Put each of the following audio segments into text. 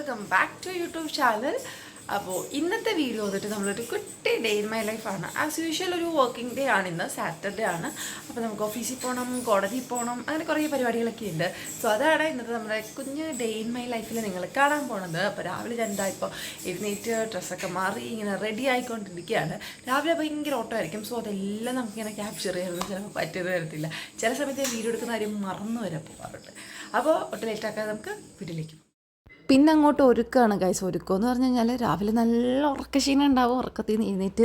Welcome back to YouTube channel അപ്പോൾ ഇന്നത്തെ video വന്നിട്ട് നമ്മളൊരു കുട്ടി ഡേ ഇൻ മൈ ലൈഫാണ് ആസ് യൂഷ്വൽ ഒരു വർക്കിംഗ് ഡേ ആണ് ഇന്ന് സാറ്റർഡേ ആണ്. അപ്പോൾ നമുക്ക് ഓഫീസിൽ പോകണം കോടതിയിൽ പോകണം അങ്ങനെ കുറേ പരിപാടികളൊക്കെ ഉണ്ട്. സോ അതാണ് ഇന്നത്തെ നമ്മുടെ കുഞ്ഞ് ഡേ ഇൻ മൈ ലൈഫിൽ നിങ്ങൾ കാണാൻ പോകുന്നത് അപ്പോൾ രാവിലെ രണ്ടാ ഇപ്പോൾ എഴുന്നേറ്റ് ഡ്രസ്സൊക്കെ മാറി ഇങ്ങനെ റെഡി ആയിക്കൊണ്ടിരിക്കുകയാണ്. രാവിലെ ഭയങ്കര ഓട്ടമായിരിക്കും. സോ അതെല്ലാം നമുക്കിങ്ങനെ ക്യാപ്ചർ ചെയ്യുന്നത് ചിലപ്പോൾ പറ്റിയത് വരത്തില്ല ചില സമയത്ത് വീഡിയോ എടുക്കുന്ന കാര്യം മറന്നു വരെ പോകാറുണ്ട് അപ്പോൾ ഒട്ടും ലേറ്റാക്കാതെ നമുക്ക് വീട്ടിലേക്ക് പിന്നെ അങ്ങോട്ട് ഒരുക്കമാണ് ഗൈസ് ഒരുക്കം എന്ന് പറഞ്ഞു കഴിഞ്ഞാൽ രാവിലെ നല്ല ഉറക്ക ക്ഷീണം ഉണ്ടാവും. ഉറക്കത്തിൽ നിന്ന് എഴുന്നേറ്റ്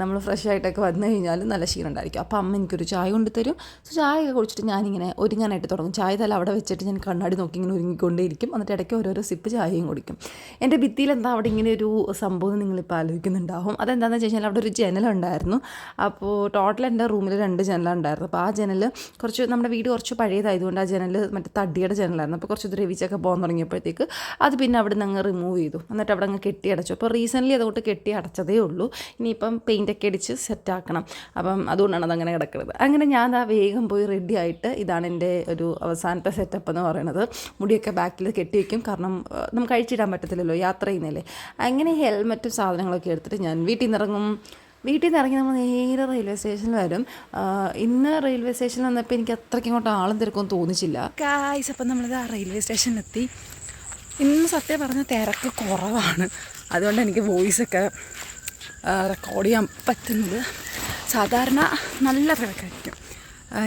നമ്മൾ ഫ്രഷ് ആയിട്ടൊക്കെ വന്നു കഴിഞ്ഞാൽ നല്ല ക്ഷീണം ഉണ്ടായിരിക്കും. അപ്പോൾ അമ്മ എനിക്കൊരു ചായ കൊണ്ട് തരും. സോ ചായ കുടിച്ചിട്ട് ഞാനിങ്ങനെ ഒരുങ്ങാനായിട്ട് തുടങ്ങും. ചായ തല അവിടെ വെച്ചിട്ട് ഞാൻ കണ്ണാടി നോക്കി ഇങ്ങനെ ഒരുങ്ങിക്കൊണ്ടേയിരിക്കും. എന്നിട്ട് ഇടയ്ക്ക് ഓരോരോ സിപ്പ് ചായയും കുടിക്കും. എന്റെ ഭിത്തിയിൽ എന്താ അവിടെ ഇങ്ങനെ ഒരു സംഭവം നിങ്ങളിപ്പോൾ ആലോചിക്കുന്നുണ്ടാവും. അതെന്താണെന്ന് വെച്ച് കഴിഞ്ഞാൽ അവിടെ ഒരു ജനലുണ്ടായിരുന്നു അപ്പോൾ ടോട്ടൽ എന്റെ റൂമിൽ രണ്ട് ജനലുണ്ടായിരുന്നു അപ്പോൾ ആ ജനൽ കുറച്ച് നമ്മുടെ വീട് കുറച്ച് പഴയതായതുകൊണ്ട് ആ ജനൽ മറ്റേ തടിയുടെ ജനലായിരുന്നു. അപ്പോൾ കുറച്ച് ദ്രവിച്ചൊക്കെ പോകാൻ തുടങ്ങിയപ്പോഴത്തേക്ക് അത് പിന്നെ അവിടെ നിന്ന് അങ്ങ് റിമൂവ് ചെയ്തു. എന്നിട്ട് അവിടെ അങ്ങ് കെട്ടി അടച്ചു. അപ്പോൾ റീസെന്റ്ലി അതുകൊണ്ട് കെട്ടി അടച്ചതേ ഉള്ളൂ. ഇനിയിപ്പം പെയിന്റൊക്കെ അടിച്ച് സെറ്റാക്കണം അപ്പം അതുകൊണ്ടാണ് അതങ്ങനെ കിടക്കുന്നത്. അങ്ങനെ ഞാൻ ആ വേഗം പോയി റെഡി ആയിട്ട് ഇതാണ് എന്റെ ഒരു അവസാനത്തെ സെറ്റപ്പ് എന്ന് പറയുന്നത്. മുടിയൊക്കെ ബാക്കിൽ കെട്ടി വയ്ക്കും കാരണം നമുക്ക് അഴിച്ചിടാൻ പറ്റത്തില്ലല്ലോ യാത്ര ചെയ്യുന്നില്ലേ അങ്ങനെ ഹെൽമറ്റും സാധനങ്ങളൊക്കെ എടുത്തിട്ട് ഞാൻ വീട്ടിൽ നിന്ന് ഇറങ്ങും. വീട്ടിൽ നിന്ന് ഇറങ്ങി നമ്മൾ നേരെ റെയിൽവേ സ്റ്റേഷനിൽ വരും. ഇന്ന് റെയിൽവേ സ്റ്റേഷനിൽ വന്നപ്പോൾ എനിക്ക് അത്രയ്ക്ക് ഇങ്ങോട്ട് ആളും തിരക്കൊന്നും തോന്നിച്ചില്ല. കായ്സ് അപ്പം നമ്മളിത് ആ റെയിൽവേ സ്റ്റേഷനിലെത്തി ഇന്ന് സത്യം പറഞ്ഞ തിരക്ക് കുറവാണ്. അതുകൊണ്ട് എനിക്ക് വോയിസൊക്കെ റെക്കോർഡ് ചെയ്യാൻ പറ്റുന്നത് സാധാരണ നല്ല തിരക്കായിരിക്കും.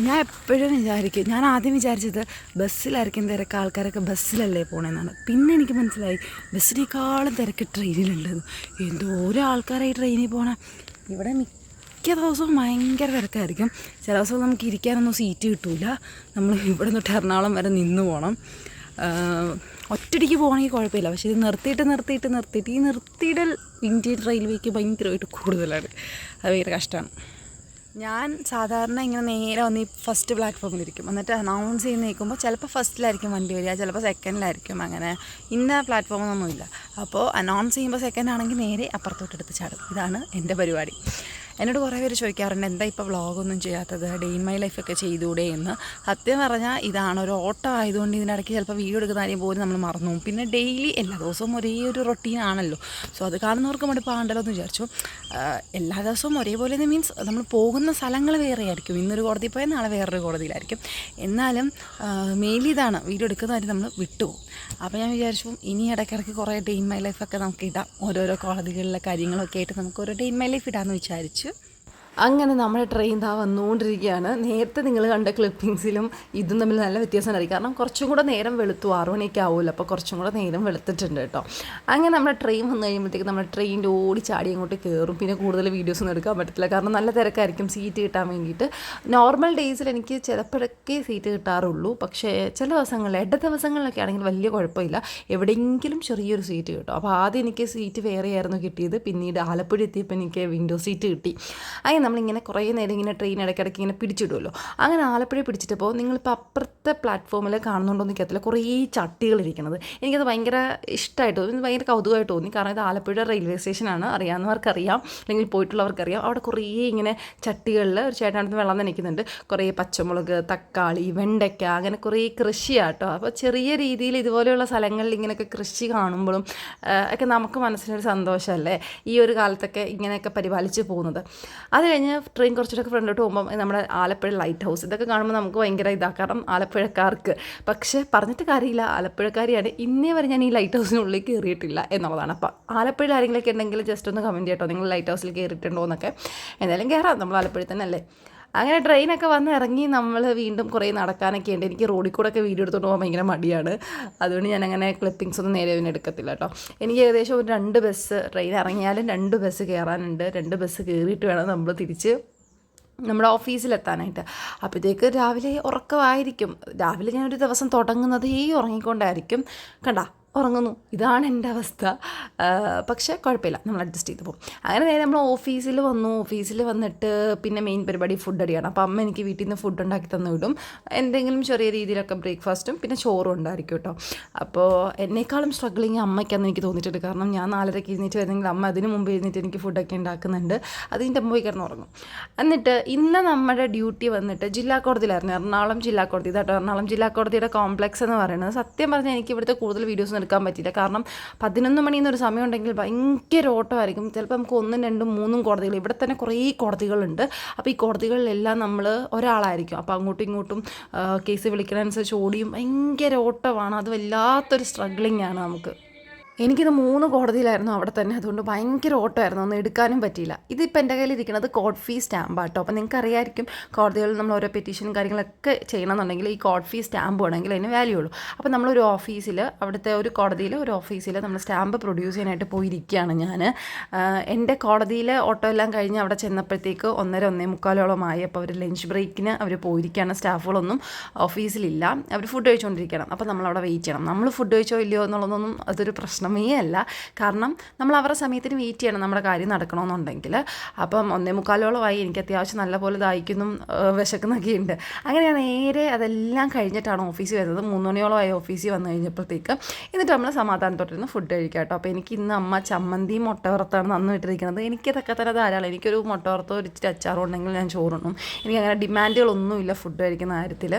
ഞാൻ എപ്പോഴും വിചാരിക്കും ഞാൻ ആദ്യം വിചാരിച്ചത് ബസ്സിലായിരിക്കും തിരക്ക് ആൾക്കാരൊക്കെ ബസ്സിലല്ലേ പോകണമെന്നാണ് പിന്നെ എനിക്ക് മനസ്സിലായി ബസ്സിനേക്കാളും തിരക്ക് ട്രെയിനിലുണ്ടെന്ന് ഓരോ ആൾക്കാരായി ട്രെയിനിൽ പോണേ. ഇവിടെ മിക്ക ദിവസവും ഭയങ്കര തിരക്കായിരിക്കും. ചില ദിവസം നമുക്ക് ഇരിക്കാനൊന്നും സീറ്റ് കിട്ടില്ല നമ്മൾ ഇവിടെ തൊട്ട് എറണാകുളം വരെ നിന്ന് പോകണം ഒറ്റടിക്ക് പോകണമെങ്കിൽ കുഴപ്പമില്ല. പക്ഷേ ഇത് നിർത്തിയിട്ട് നിർത്തിയിട്ട് നിർത്തിയിട്ട് ഈ നിർത്തിയിടൽ ഇന്ത്യൻ റെയിൽവേക്ക് ഭയങ്കരമായിട്ട് കൂടുതലാണ്. അത് ഭയങ്കര കഷ്ടമാണ്. ഞാൻ സാധാരണ ഇങ്ങനെ നേരെ വന്ന് ഈ ഫസ്റ്റ് പ്ലാറ്റ്ഫോമിലിരിക്കും എന്നിട്ട് അനൗൺസ് ചെയ്ത് നിൽക്കുമ്പോൾ ചിലപ്പോൾ ഫസ്റ്റിലായിരിക്കും വണ്ടി വരിക ചിലപ്പോൾ സെക്കൻഡിലായിരിക്കും അങ്ങനെ. ഇന്ന പ്ലാറ്റ്ഫോമൊന്നുമില്ല അപ്പോൾ അനൗൺസ് ചെയ്യുമ്പോൾ സെക്കൻഡ് ആണെങ്കിൽ നേരെ അപ്പുറത്തോട്ടെടുത്ത് ചാടും. ഇതാണ് എന്റെ പരിപാടി. എന്നോട് കുറേ പേര് ചോദിക്കാറുണ്ട് എന്താ ഇപ്പോൾ വ്ളോഗൊന്നും ചെയ്യാത്തത്? ഡേ ഇൻ മൈ ലൈഫൊക്കെ ചെയ്തൂടെ? എന്ന്. സത്യം പറഞ്ഞാൽ ഇതാണ് ഒരു ഓട്ടം ആയതുകൊണ്ട് ഇതിനിടയ്ക്ക് ചിലപ്പോൾ വീഡിയോ എടുക്കുന്ന കാര്യം പോലും നമ്മൾ മറന്നു പിന്നെ ഡെയിലി എല്ലാ ദിവസവും ഒരേ ഒരു റൊട്ടീൻ ആണല്ലോ. സോ അത് കാണുന്നവർക്ക് മടുപ്പാണ്ടല്ലോ എന്ന് വിചാരിച്ചു. എല്ലാ ദിവസവും ഒരേപോലെ തന്നെ മീൻസ് നമ്മൾ പോകുന്ന സ്ഥലങ്ങൾ വേറെ ആയിരിക്കും. ഇന്നൊരു കോടതി പോയാൽ നാളെ വേറൊരു കോടതിയിലായിരിക്കും. എന്നാലും മെയിൻലി ഇതാണ്. വീഡിയോ എടുക്കുന്ന കാര്യം നമ്മൾ വിട്ടുപോകും അപ്പോൾ ഞാൻ വിചാരിച്ചു ഇനി ഇടയ്ക്കിടയ്ക്ക് കുറേ ഡേ ഇൻ മൈ ലൈഫൊക്കെ നമുക്ക് ഇടാം. ഓരോരോ കോടതികളിലെ കാര്യങ്ങളൊക്കെ ആയിട്ട് നമുക്ക് ഓരോ ഡേ ഇൻ മൈ ലൈഫ് ഇടാമെന്ന് വിചാരിച്ചു. അങ്ങനെ നമ്മുടെ ട്രെയിൻ ദാ വന്നുകൊണ്ടിരിക്കുകയാണ്. നേരത്തെ നിങ്ങൾ കണ്ട ക്ലിപ്പിങ്സിലും ഇതും തമ്മിൽ നല്ല വ്യത്യാസം ഉണ്ടായിരിക്കും കാരണം കുറച്ചും കൂടെ നേരം വെളുത്തു. ആറു മണിയൊക്കെ ആവുമല്ലോ. അപ്പോൾ കുറച്ചും കൂടെ നേരം വെളുത്തിട്ടുണ്ട് കേട്ടോ. അങ്ങനെ നമ്മുടെ ട്രെയിൻ വന്നു കഴിയുമ്പോഴത്തേക്ക് നമ്മുടെ ട്രെയിനിന്റെ ഓടി ചാടി അങ്ങോട്ട് കയറും പിന്നെ കൂടുതൽ വീഡിയോസ് ഒന്നും എടുക്കാൻ പറ്റത്തില്ല. കാരണം നല്ല തിരക്കായിരിക്കും സീറ്റ് കിട്ടാൻ വേണ്ടിയിട്ട്. നോർമൽ ഡേയ്സിൽ എനിക്ക് ചിലപ്പോഴൊക്കെ സീറ്റ് കിട്ടാറുള്ളൂ. പക്ഷേ ചില ദിവസങ്ങളിൽ ഇട ദിവസങ്ങളിലൊക്കെ ആണെങ്കിൽ വലിയ കുഴപ്പമില്ല. എവിടെയെങ്കിലും ചെറിയൊരു സീറ്റ് കിട്ടും. അപ്പോൾ ആദ്യം എനിക്ക് സീറ്റ് വേറെയായിരുന്നു കിട്ടിയത്. പിന്നീട് ആലപ്പുഴ എത്തിയപ്പോൾ എനിക്ക് വിൻഡോ സീറ്റ് കിട്ടി. അങ്ങനെ നമ്മളിങ്ങനെ കുറേ നേരം ഇങ്ങനെ ട്രെയിൻ ഇടയ്ക്കിടയ്ക്ക് ഇങ്ങനെ പിടിച്ചിടുമല്ലോ അങ്ങനെ ആലപ്പുഴ പിടിച്ചിട്ടപ്പോൾ നിങ്ങളിപ്പോൾ അപ്പുറത്തെ പ്ലാറ്റ്ഫോമിൽ കാണുന്നുണ്ടോ എന്ന് കുറേ ചട്ടികൾ ഇരിക്കുന്നത് എനിക്കത് ഭയങ്കര ഇഷ്ടമായിട്ട് തോന്നി. ഭയങ്കര കൗതുകമായിട്ട് തോന്നി. കാരണം ഇത് ആലപ്പുഴ റെയിൽവേ സ്റ്റേഷനാണ് അറിയാവുന്നവർക്കറിയാം. അല്ലെങ്കിൽ പോയിട്ടുള്ളവർക്കറിയാം. അവിടെ കുറേ ഇങ്ങനെ ചട്ടികളിൽ ഒരു ചേട്ടനടുത്ത് വെള്ളം നനയ്ക്കുന്നുണ്ട്. കുറേ പച്ചമുളക് തക്കാളി വെണ്ടയ്ക്ക അങ്ങനെ കുറേ കൃഷിയാട്ടോ. അപ്പോൾ ചെറിയ രീതിയിൽ ഇതുപോലെയുള്ള സ്ഥലങ്ങളിൽ ഇങ്ങനെയൊക്കെ കൃഷി കാണുമ്പോഴും ഒക്കെ നമുക്ക് മനസ്സിനൊരു സന്തോഷമല്ലേ? ഈ ഒരു കാലത്തൊക്കെ ഇങ്ങനെയൊക്കെ പരിപാലിച്ച് പോകുന്നത്. അത് കഴിഞ്ഞ് ട്രെയിൻ കുറച്ചുകൂടെ ഫ്രണ്ടോട്ട് പോകുമ്പോൾ നമ്മുടെ ആലപ്പുഴ ലൈറ്റ് ഹൗസ് ഇതൊക്കെ കാണുമ്പോൾ നമുക്ക് ഭയങ്കര ഇതാ. കാരണം ആലപ്പുഴക്കാർക്ക്. പക്ഷേ പറഞ്ഞിട്ട് കാര്യമില്ല. ആലപ്പുഴക്കാരിയാണ് ഇന്നേ വരെ ഞാൻ ഈ ലൈറ്റ് ഹൗസിനുള്ളിൽ കയറിയിട്ടില്ല എന്നുള്ളതാണ്. അപ്പോൾ ആലപ്പുഴയിൽ ആരെങ്കിലുമൊക്കെ ഉണ്ടെങ്കിൽ ജസ്റ്റ് ഒന്ന് കമന്റ് ചെയ്യട്ടോ. നിങ്ങൾ ലൈറ്റ് ഹൗസിൽ കയറിയിട്ടുണ്ടോ എന്നൊക്കെ എന്തായാലും കയറാം നമ്മൾ ആലപ്പുഴ തന്നെ അല്ലേ അങ്ങനെ ട്രെയിനൊക്കെ വന്ന് ഇറങ്ങി നമ്മൾ വീണ്ടും കുറേ നടക്കാനൊക്കെ ഉണ്ട്. എനിക്ക് റോഡിൽ കൂടെ ഒക്കെ വീഡിയോ എടുത്തുകൊണ്ട് പോകാൻ ഭയങ്കര മടിയാണ്. അതുകൊണ്ട് ഞാൻ അങ്ങനെ ക്ലിപ്പിങ്സ് ഒന്നും നേരെ ഒന്നും എടുക്കത്തില്ല കേട്ടോ. എനിക്ക് ഏകദേശം ഒരു രണ്ട് ബസ് ട്രെയിൻ ഇറങ്ങിയാലും രണ്ട് ബസ് കയറാനുണ്ട് രണ്ട് ബസ് കയറിയിട്ട് വേണം നമ്മൾ തിരിച്ച് നമ്മുടെ ഓഫീസിലെത്താനായിട്ട് അപ്പോഴത്തേക്ക് രാവിലെ ഉറക്കമായിരിക്കും. രാവിലെ ഞാനൊരു ദിവസം തുടങ്ങുന്നത് ഈ ഉറങ്ങിക്കൊണ്ടായിരിക്കും. കണ്ട? ഉറങ്ങുന്നു. ഇതാണ് എന്റെ അവസ്ഥ. പക്ഷേ കുഴപ്പമില്ല. നമ്മൾ അഡ്ജസ്റ്റ് ചെയ്ത് പോകും. അങ്ങനെ നേരെ നമ്മൾ ഓഫീസിൽ വന്നു. ഓഫീസിൽ വന്നിട്ട് പിന്നെ മെയിൻ പരിപാടി ഫുഡ് അടിയാണ്. അപ്പോൾ അമ്മ എനിക്ക് വീട്ടിൽ നിന്ന് ഫുഡ് ഉണ്ടാക്കി തന്നു വിടും. എന്തെങ്കിലും ചെറിയ രീതിയിലൊക്കെ ബ്രേക്ക്ഫാസ്റ്റും പിന്നെ ചോറും ഉണ്ടായിരിക്കും കേട്ടോ. അപ്പോൾ എന്നെക്കാളും സ്ട്രഗ്ലിങ് അമ്മയ്ക്കാന്ന് എനിക്ക് തോന്നിയിട്ടുണ്ട്. കാരണം ഞാൻ നാലരയ്ക്ക് എഴുന്നേറ്റ് വരുന്നെങ്കിൽ അമ്മ അതിന് മുമ്പ് എഴുന്നേറ്റ് എനിക്ക് ഫുഡൊക്കെ ഉണ്ടാക്കുന്നുണ്ട്. അതിന്റെ അമ്മ പോയി കിടന്ന് ഉറങ്ങും. എന്നിട്ട് ഇന്ന് നമ്മുടെ ഡ്യൂട്ടി വന്നിട്ട് ജില്ലാ കോടതിയിലായിരുന്നു. എറണാകുളം ജില്ലാ കോടതി. ഇതാട്ടോ എറണാകുളം ജില്ലാ കോടതിയുടെ കോംപ്ലക്സ് എന്ന് പറയുന്നത് സത്യം പറഞ്ഞാൽ എനിക്ക് ഇവിടുത്തെ കൂടുതൽ വീഡിയോസ് എടുക്കാൻ പറ്റിയില്ല. കാരണം പതിനൊന്ന് മണി എന്നൊരു സമയം ഉണ്ടെങ്കിൽ ഭയങ്കര ഓട്ടമായിരിക്കും. ചിലപ്പോൾ നമുക്ക് ഒന്നും രണ്ടും മൂന്നും കോടതികൾ ഇവിടെ തന്നെ കുറേ കോടതികളുണ്ട്. അപ്പോൾ ഈ കോടതികളിലെല്ലാം നമ്മൾ ഒരാളായിരിക്കും. അപ്പോൾ അങ്ങോട്ടും ഇങ്ങോട്ടും കേസ് വിളിക്കുന്നതനുസരിച്ച് ഓടിയും ഭയങ്കര ഓട്ടമാണ്. അത് വല്ലാത്തൊരു സ്ട്രഗ്ലിംഗ് ആണ് നമുക്ക്. എനിക്കിത് മൂന്ന് കോടതിയിലായിരുന്നു അവിടെ തന്നെ. അതുകൊണ്ട് ഭയങ്കര ഓട്ടമായിരുന്നു. ഒന്നും എടുക്കാനും പറ്റിയില്ല. ഇതിപ്പോൾ എന്റെ കയ്യിൽ ഇരിക്കുന്നത് കോഡ് ഫീ സ്റ്റാമ്പ് ആട്ടോ. അപ്പോൾ നിങ്ങൾക്ക് അറിയായിരിക്കും കോടതികളിൽ നമ്മൾ ഓരോ പെറ്റീഷനും കാര്യങ്ങളൊക്കെ ചെയ്യണമെന്നുണ്ടെങ്കിൽ ഈ കോഡ് ഫീ സ്റ്റാമ്പ് വേണമെങ്കിൽ അതിന് വാല്യൂ ഉള്ളൂ. അപ്പോൾ നമ്മളൊരു ഓഫീസിൽ അവിടുത്തെ ഒരു കോടതിയിൽ ഒരു ഓഫീസിൽ നമ്മൾ സ്റ്റാമ്പ് പ്രൊഡ്യൂസ് ചെയ്യാനായിട്ട് പോയിരിക്കുകയാണ് ഞാൻ എന്റെ കോടതിയിലെ ഓട്ടോ എല്ലാം കഴിഞ്ഞ് അവിടെ ചെന്നപ്പോഴത്തേക്ക് ഒന്നര ഒന്നേ മുക്കാലോളമായി അപ്പോൾ അവർ ലഞ്ച് ബ്രേക്കിന് അവർ പോയിരിക്കുകയാണ്. സ്റ്റാഫുകളൊന്നും ഓഫീസിലില്ല അവർ ഫുഡ് കഴിച്ചുകൊണ്ടിരിക്കണം അപ്പോൾ നമ്മൾ അവിടെ വെയിറ്റ് ചെയ്യണം. നമ്മൾ ഫുഡ് കഴിച്ചോ ഇല്ലയോ എന്നുള്ളതൊന്നും അതൊരു പ്രശ്നമേ അല്ല. കാരണം നമ്മൾ അവരുടെ സമയത്തിന് വെയിറ്റ് ചെയ്യണം നമ്മുടെ കാര്യം നടക്കണമെന്നുണ്ടെങ്കിൽ അപ്പം ഒന്നേ മുക്കാലോളമായി എനിക്ക് അത്യാവശ്യം നല്ലപോലെ ദാഹിക്കുന്നു വിശക്കുന്നൊക്കെ ഉണ്ട് അങ്ങനെ ഞാൻ നേരെ അതെല്ലാം കഴിഞ്ഞിട്ടാണ് ഓഫീസിൽ വരുന്നത്. മൂന്ന് മണിയോളമായി ഓഫീസിൽ വന്നു കഴിഞ്ഞപ്പോഴത്തേക്ക് എന്നിട്ട് നമ്മൾ സമാധാനത്തോട്ടിരുന്ന് ഫുഡ് കഴിക്കാം കേട്ടോ. അപ്പോൾ എനിക്ക് ഇന്ന് അമ്മ ചമ്മന്തി മുട്ട വറുത്താണ് തന്നു വിട്ടിരിക്കുന്നത്. എനിക്കതൊക്കെ തന്നെ ധാരാളം. എനിക്കൊരു മുട്ട വറുത്തോ ഒരു ഇച്ചിരി അച്ചാറും ഉണ്ടെങ്കിൽ ഞാൻ ചോറുണ്ണും. എനിക്ക് അങ്ങനെ ഡിമാൻഡുകളൊന്നുമില്ല ഫുഡ് കഴിക്കുന്ന കാര്യത്തിൽ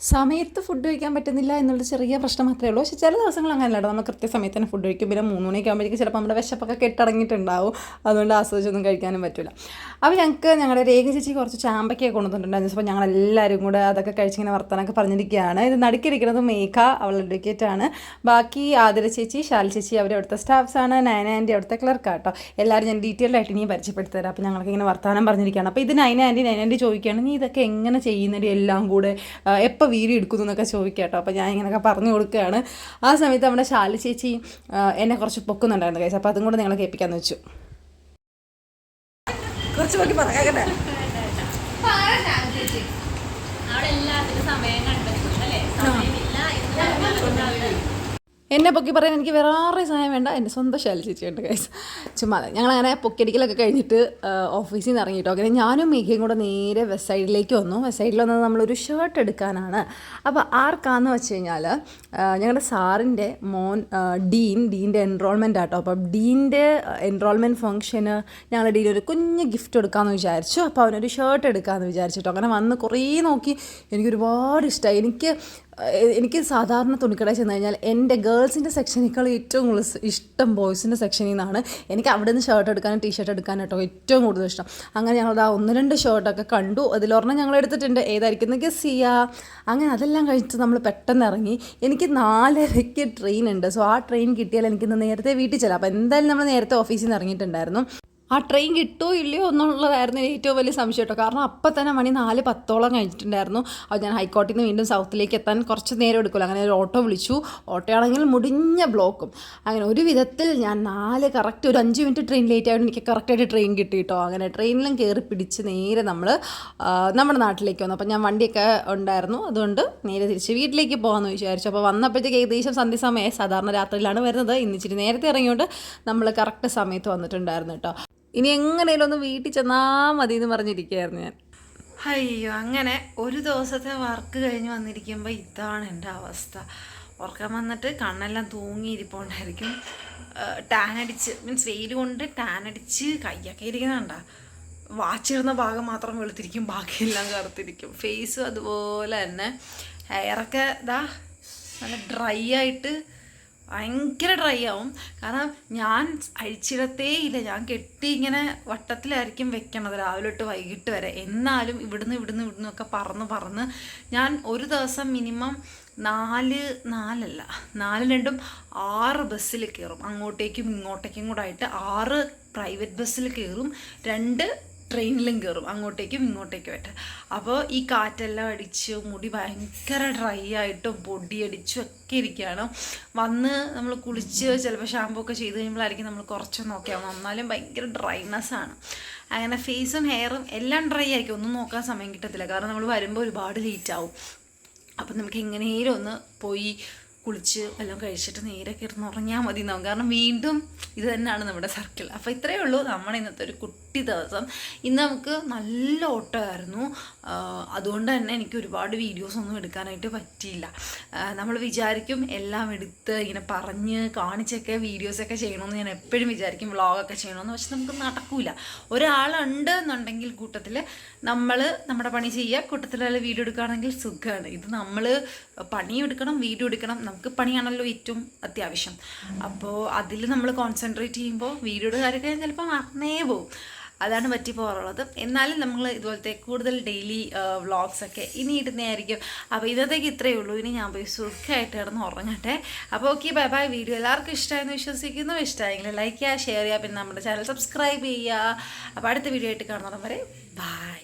സമയത്ത് ഫുഡ് കഴിക്കാൻ പറ്റുന്നില്ല എന്നുള്ള ചെറിയ പ്രശ്നം മാത്രമേ ഉള്ളൂ. പക്ഷേ ചില ദിവസങ്ങൾ അങ്ങനെയല്ല നമ്മൾ കൃത്യസമയത്ത് തന്നെ ഫുഡ് കഴിക്കും. പിന്നെ മൂന്ന് മണിയൊക്കെ ആകുമ്പോഴേക്കും ചിലപ്പോൾ നമ്മുടെ വിശപ്പൊക്കെ കെട്ടടങ്ങിയിട്ടുണ്ടാവും. അതുകൊണ്ട് ആസ്വദിച്ചൊന്നും കഴിക്കാനും പറ്റില്ല അപ്പോൾ ഞങ്ങൾക്ക് ഞങ്ങളുടെ രേഖ ചേച്ചി കുറച്ച് ചാമ്പയ്ക്കൊക്കെ കൊണ്ടുവന്നിട്ടുണ്ടായിരുന്നു. അപ്പോൾ ഞങ്ങൾ എല്ലാവരും കൂടെ അതൊക്കെ കഴിച്ചിങ്ങനെ വർത്തനൊക്കെ പറഞ്ഞിരിക്കുകയാണ്. ഇത് നടുക്കിരിക്കുന്നത് മേഘ അവളുടെ അഡ്വക്കേറ്റ് ആണ്. ബാക്കി ആതിര ചേച്ചി ശാൽ ചേച്ചി അവർ അവിടുത്തെ സ്റ്റാഫ്സാണ് നയന അവിടുത്തെ ക്ലർക്ക് കേട്ടോ. എല്ലാവരും ഞാൻ ഡീറ്റെയിൽ ആയിട്ട് ഇനി പരിചയപ്പെടുത്തി തരാം അപ്പോൾ ഞങ്ങൾക്ക് ഇങ്ങനെ വർത്തമാനം പറഞ്ഞിരിക്കുകയാണ്. അപ്പോൾ ഇത് നയന ആന്റി നയന ചോദിക്കുകയാണ് നീ ഇതൊക്കെ എങ്ങനെ ചെയ്യുന്നതിന്റെ എല്ലാം കൂടെ എപ്പോൾ വീഡിയോ എടുക്കുന്നു എന്നൊക്കെ ചോദിക്കാം കേട്ടോ അപ്പോൾ ഞാൻ ഇങ്ങനെയൊക്കെ പറഞ്ഞു കൊടുക്കുകയാണ്. ആ സമയത്ത് നമ്മുടെ ശാലി ചേച്ചി എന്നെ കുറച്ച് പൊക്കുന്നുണ്ടായിരുന്നു കഴിച്ചു അപ്പോൾ അതും കൂടെ നിങ്ങളെ കേൾപ്പിക്കാമെന്ന് വെച്ചു. കുറച്ച് നോക്കി പറയാകട്ടെ അവിടെ എല്ലാത്തിനും സമയം കണ്ടെത്തും അല്ലേ സമയമില്ല എന്ന് എന്നെ പൊക്കി പറയാൻ എനിക്ക് വേറെ ആരുടെയും സഹായം വേണ്ട. എന്റെ സ്വന്തം ശാലി ചേച്ചിയുണ്ട് കൈസ് ചുമ്മാ ഞങ്ങളങ്ങനെ പൊക്കിയടിക്കലൊക്കെ കഴിഞ്ഞിട്ട് ഓഫീസിൽ നിന്ന് ഇറങ്ങിയിട്ടോ അങ്ങനെ ഞാനും മേഘയും കൂടെ നേരെ വെസ്റ്റ് സൈഡിലേക്ക് വന്നു. വെസ്റ്റ് സൈഡിൽ വന്നത് നമ്മളൊരു ഷർട്ട് എടുക്കാനാണ്. അപ്പോൾ ആർക്കാന്ന് വെച്ച് കഴിഞ്ഞാൽ ഞങ്ങളുടെ സാറിന്റെ മോൻ ഡീൻ ഡീന്റെ എൻറോൾമെന്റ് ആട്ടോ അപ്പം ഡീന്റെ എൻറോൾമെന്റ് ഫംഗ്ഷന് ഞങ്ങളുടെ ഡീൻ ഒരു കുഞ്ഞ് ഗിഫ്റ്റ് കൊടുക്കാമെന്ന് വിചാരിച്ചു. അപ്പോൾ അവനൊരു ഷർട്ട് എടുക്കാമെന്ന് വിചാരിച്ചിട്ടോ. അങ്ങനെ വന്ന് കുറേ നോക്കി. എനിക്ക് ഒരുപാട് ഇഷ്ടമായി എനിക്ക് എനിക്ക് സാധാരണ തുണിക്കടയിൽ ചെന്ന് കഴിഞ്ഞാൽ എന്റെ ഗേൾസിന്റെ സെക്ഷനേക്കാൾ ഏറ്റവും കൂടുതൽ ഇഷ്ടം ബോയ്സിന്റെ സെക്ഷനിൽ നിന്നാണ്. എനിക്ക് അവിടെ നിന്ന് ഷർട്ട് എടുക്കാനും ടീഷർട്ട് എടുക്കാനും കേട്ടോ ഏറ്റവും കൂടുതൽ ഇഷ്ടം. അങ്ങനെ ഞങ്ങൾ ആ ഒന്ന് രണ്ട് ഷർട്ടൊക്കെ കണ്ടു. അതിലൊരെണ്ണം ഞങ്ങൾ എടുത്തിട്ടുണ്ട്. ഏതായിരിക്കും ഗസ് ചെയ്യുക അങ്ങനെ അതെല്ലാം കഴിച്ച് നമ്മൾ പെട്ടെന്ന് ഇറങ്ങി. എനിക്ക് നാലരയ്ക്ക് ട്രെയിൻ ഉണ്ട്. സോ ആ ട്രെയിൻ കിട്ടിയാൽ എനിക്കിന്ന് നേരത്തെ വീട്ടിൽ ചെല്ലാം. അപ്പോൾ എന്തായാലും നമ്മൾ നേരത്തെ ഓഫീസിൽ നിന്ന് ഇറങ്ങിയിട്ടുണ്ടായിരുന്നു. ആ ട്രെയിൻ കിട്ടുമോ ഇല്ലയോ എന്നുള്ളതായിരുന്നു ഏറ്റവും വലിയ സംശയം കേട്ടോ. കാരണം അപ്പം തന്നെ മണി നാല് പത്തോളം കഴിഞ്ഞിട്ടുണ്ടായിരുന്നു. അപ്പോൾ ഞാൻ ഹൈക്കോർട്ടിൽ നിന്ന് വീണ്ടും സൗത്തിലേക്ക് എത്താൻ കുറച്ച് നേരം എടുക്കുമല്ലോ അങ്ങനെ ഒരു ഓട്ടോ വിളിച്ചു. ഓട്ടോ ആണെങ്കിൽ മുടിഞ്ഞ ബ്ലോക്കും അങ്ങനെ ഒരു വിധത്തിൽ ഞാൻ നാല് കറക്റ്റ് ഒരു അഞ്ച് മിനിറ്റ് ട്രെയിൻ ലേറ്റ് ആയതുകൊണ്ട് എനിക്ക് കറക്റ്റായിട്ട് ട്രെയിൻ കിട്ടി കേട്ടോ. അങ്ങനെ ട്രെയിനിലും കയറി പിടിച്ച് നേരെ നമ്മൾ നമ്മുടെ നാട്ടിലേക്ക് വന്നു. അപ്പോൾ ഞാൻ വണ്ടിയൊക്കെ ഉണ്ടായിരുന്നു. അതുകൊണ്ട് നേരെ തിരിച്ച് വീട്ടിലേക്ക് പോകാമെന്ന് വിചാരിച്ചു. അപ്പോൾ വന്നപ്പോഴത്തേക്ക് ഏകദേശം സന്ധ്യസമയം സാധാരണ രാത്രിയിലാണ് വരുന്നത്. ഇന്നിച്ചിരി നേരത്തെ ഇറങ്ങിയോണ്ട് നമ്മൾ കറക്റ്റ് സമയത്ത് വന്നിട്ടുണ്ടായിരുന്നു കേട്ടോ. ഇനി എങ്ങനെയും ഒന്ന് വീട്ടിൽ ചെന്നാൽ മതി എന്ന് പറഞ്ഞിരിക്കുകയായിരുന്നു ഞാൻ. അയ്യോ അങ്ങനെ ഒരു ദിവസത്തെ വർക്ക് കഴിഞ്ഞ് വന്നിരിക്കുമ്പോൾ ഇതാണ് എന്റെ അവസ്ഥ. ഉറക്കം വന്നിട്ട് കണ്ണെല്ലാം തൂങ്ങിയിരിപ്പോണ്ടായിരിക്കും ടാൻ അടിച്ച് മീൻസ് വെയിൽ കൊണ്ട് ടാൻ അടിച്ച് കയ്യൊക്കെ ഇരിക്കുന്നുണ്ട. വാച്ചിരുന്ന ഭാഗം മാത്രം വെളുത്തിരിക്കും ബാക്കിയെല്ലാം കറുത്തിരിക്കും. ഫേസും അതുപോലെ തന്നെ ഹെയറൊക്കെ ഇതാ നല്ല ഡ്രൈ ആയിട്ട് ഭയങ്കര ഡ്രൈ ആവും. കാരണം ഞാൻ അഴിച്ചിടത്തേ ഇല്ല ഞാൻ കെട്ടി ഇങ്ങനെ വട്ടത്തിലായിരിക്കും വെക്കണത് രാവിലെ തൊട്ട് വൈകിട്ട് വരെ. എന്നാലും ഇവിടുന്ന് ഇവിടുന്ന് ഇവിടുന്ന് ഒക്കെ പറന്ന് പറന്ന് ഞാൻ ഒരു ദിവസം മിനിമം നാല് നാലല്ല നാല് രണ്ടും ആറ് ബസ്സിൽ കയറും. അങ്ങോട്ടേക്കും ഇങ്ങോട്ടേക്കും കൂടെ ആയിട്ട് ആറ് പ്രൈവറ്റ് ബസ്സിൽ കയറും. രണ്ട് ട്രെയിനിലും കയറും അങ്ങോട്ടേക്കും ഇങ്ങോട്ടേക്കും ആയിട്ട്. അപ്പോൾ ഈ കാറ്റെല്ലാം അടിച്ച് മുടി ഭയങ്കര ഡ്രൈ ആയിട്ടും പൊടിയടിച്ചും ഒക്കെ ഇരിക്കുകയാണ്. വന്ന് നമ്മൾ കുളിച്ച് ചിലപ്പോൾ ഷാമ്പൂ ഒക്കെ ചെയ്ത് കഴിയുമ്പോഴായിരിക്കും നമ്മൾ കുറച്ചൊന്ന് നോക്കിയാൽ വന്നാലും ഭയങ്കര ഡ്രൈനെസ് ആണ്. അങ്ങനെ ഫേസും ഹെയറും എല്ലാം ഡ്രൈ ആയിരിക്കും. ഒന്നും നോക്കാൻ സമയം കിട്ടത്തില്ല. കാരണം നമ്മൾ വരുമ്പോൾ ഒരുപാട് ലേറ്റ് ആവും. അപ്പം നമുക്ക് എങ്ങനെയും ഒന്ന് പോയി കുളിച്ച് എല്ലാം കഴിച്ചിട്ട് നേരെ കിടന്ന് ഉറങ്ങിയാൽ മതി എന്നാവും കാരണം വീണ്ടും ഇത് തന്നെയാണ് നമ്മുടെ സർക്കിൾ. അപ്പോൾ ഇത്രയേ ഉള്ളൂ നമ്മുടെ ഇന്നത്തെ ഒരു കുട്ടി ദിവസം. ഇന്ന് നമുക്ക് നല്ല ഓട്ടമായിരുന്നു. അതുകൊണ്ട് തന്നെ എനിക്ക് ഒരുപാട് വീഡിയോസ് ഒന്നും എടുക്കാനായിട്ട് പറ്റിയില്ല. നമ്മൾ വിചാരിക്കും എല്ലാം എടുത്ത് ഇങ്ങനെ പറഞ്ഞ് കാണിച്ചൊക്കെ വീഡിയോസൊക്കെ ചെയ്യണമെന്ന് ഞാൻ എപ്പോഴും വിചാരിക്കും വ്ളോഗൊക്കെ ചെയ്യണമെന്ന്. പക്ഷെ നമുക്ക് നടക്കൂല. ഒരാളുണ്ട് എന്നുണ്ടെങ്കിൽ കൂട്ടത്തിൽ നമ്മൾ നമ്മുടെ പണി ചെയ്യുക. കൂട്ടത്തിൽ വീഡിയോ എടുക്കുകയാണെങ്കിൽ സുഖമാണ്. ഇത് നമ്മൾ പണിയും എടുക്കണം വീഡിയോ എടുക്കണം നമുക്ക് പണിയാണല്ലോ ഏറ്റവും അത്യാവശ്യം. അപ്പോൾ അതിൽ നമ്മൾ കോൺസെൻട്രേറ്റ് ചെയ്യുമ്പോൾ വീഡിയോയുടെ കാര്യമൊക്കെ ചിലപ്പോൾ മറന്നേ പോകും അതാണ് പറ്റി പോകാറുള്ളത്. എന്നാലും നമ്മൾ ഇതുപോലത്തെ കൂടുതൽ ഡെയിലി വ്ളോഗ്സ് ഒക്കെ ഇനി ഇടുന്നതായിരിക്കും. അപ്പോൾ ഇന്നത്തേക്ക് ഇത്രയേ ഉള്ളൂ. ഇനി ഞാൻ പോയി സുഖമായിട്ട് കിടന്ന് ഉറങ്ങട്ടെ. അപ്പോൾ ഓക്കെ ബൈ ബൈ വീഡിയോ എല്ലാവർക്കും ഇഷ്ടമായെന്ന് വിശ്വസിക്കുന്നു. ഇഷ്ടമായെങ്കിൽ ലൈക്ക് ചെയ്യുക ഷെയർ ചെയ്യുക. പിന്നെ നമ്മുടെ ചാനൽ സബ്സ്ക്രൈബ് ചെയ്യുക. അപ്പോൾ അടുത്ത വീഡിയോ ആയിട്ട് കാണുന്നവരെ ബൈ